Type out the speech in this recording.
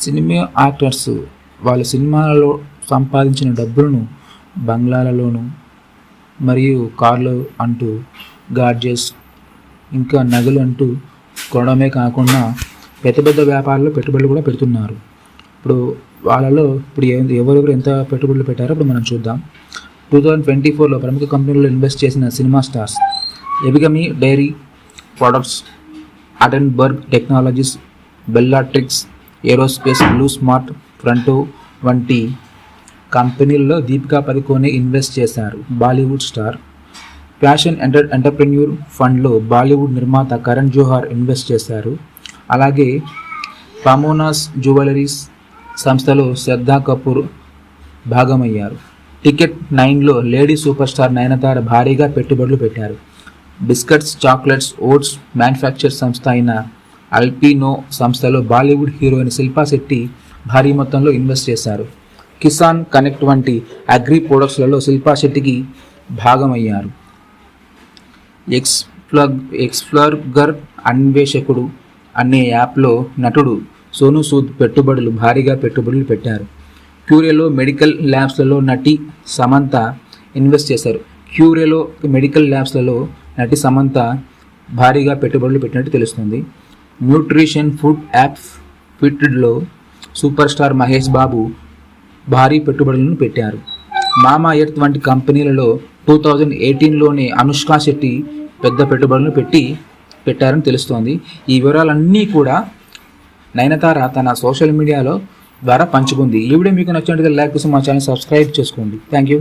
Cinema actors వాళ్ళ సినిమాలలో సంపాదించిన డబ్బులను బంగ్లాలలోను మరియు కార్లు అంటూ గాడ్జెస్ ఇంకా నగలు అంటూ కొనడమే కాకుండా పెద్ద పెద్ద వ్యాపారాల్లో పెట్టుబడులు కూడా పెడుతున్నారు. ఇప్పుడు వాళ్ళలో ఇప్పుడు ఎవరెవరు ఎంత పెట్టుబడులు పెట్టారో ఇప్పుడు మనం చూద్దాం. టూ థౌజండ్ ట్వంటీ ఫోర్లో ప్రముఖ కంపెనీల్లో ఇన్వెస్ట్ చేసిన cinema stars Epigamia dairy products Atomberg technologies Bellatrix aerospace Blue Smart Frontrow వంటి కంపెనీల్లో దీపికా పదుకోనే ఇన్వెస్ట్ చేశారు Bollywood star. Fashion enter entrepreneur ఫండ్లో బాలీవుడ్ నిర్మాత కరణ్ జోహార్ ఇన్వెస్ట్ చేశారు. అలాగే పామోనాస్ జ్యువెలరీస్ సంస్థలో శ్రద్ధా కపూర్ భాగమయ్యారు. టికెట్ నైన్లో లేడీ సూపర్ స్టార్ నయనతార భారీగా పెట్టుబడులు పెట్టారు. బిస్కెట్స్ చాక్లెట్స్ ఓట్స్ మ్యానుఫ్యాక్చర్ సంస్థ అయిన అల్పినో సంస్థలో బాలీవుడ్ హీరోయిన్ శిల్పా శెట్టి భారీ మొత్తంలో ఇన్వెస్ట్ చేశారు. కిసాన్ కనెక్ట్ వంటి అగ్రి ప్రొడక్ట్స్లలో శిల్పా శెట్టికి భాగమయ్యారు. ఎక్స్ప్లగ్ ఎక్స్ప్లర్గర్ అన్వేషకుడు అనే యాప్లో నటుడు సోను సూద్ పెట్టుబడులు భారీగా పెట్టుబడులు పెట్టారు. క్యూరేలో మెడికల్ ల్యాబ్స్లలో నటి సమంత ఇన్వెస్ట్ చేశారు. క్యూరేలో మెడికల్ ల్యాబ్స్లలో నటి సమంత భారీగా పెట్టుబడులు పెట్టినట్టు తెలుస్తుంది. న్యూట్రిషన్ ఫుడ్ యాప్ ఫిట్డ్లో సూపర్ స్టార్ మహేష్ బాబు భారీ పెట్టుబడులను పెట్టారు. మామా ఎర్త్ వంటి కంపెనీలలో టూ థౌజండ్ ఎయిటీన్లోనే అనుష్కా శెట్టి పెద్ద పెట్టుబడులను పెట్టి పెట్టారని తెలుస్తోంది. ఈ వివరాలన్నీ కూడా నయనతార తన సోషల్ మీడియాలో ద్వారా పంచుకుంది. ఈ వీడియో మీకు నచ్చినట్టుగా లైక్ కోసం మా ఛానల్ సబ్స్క్రైబ్ చేసుకోండి. Thank you.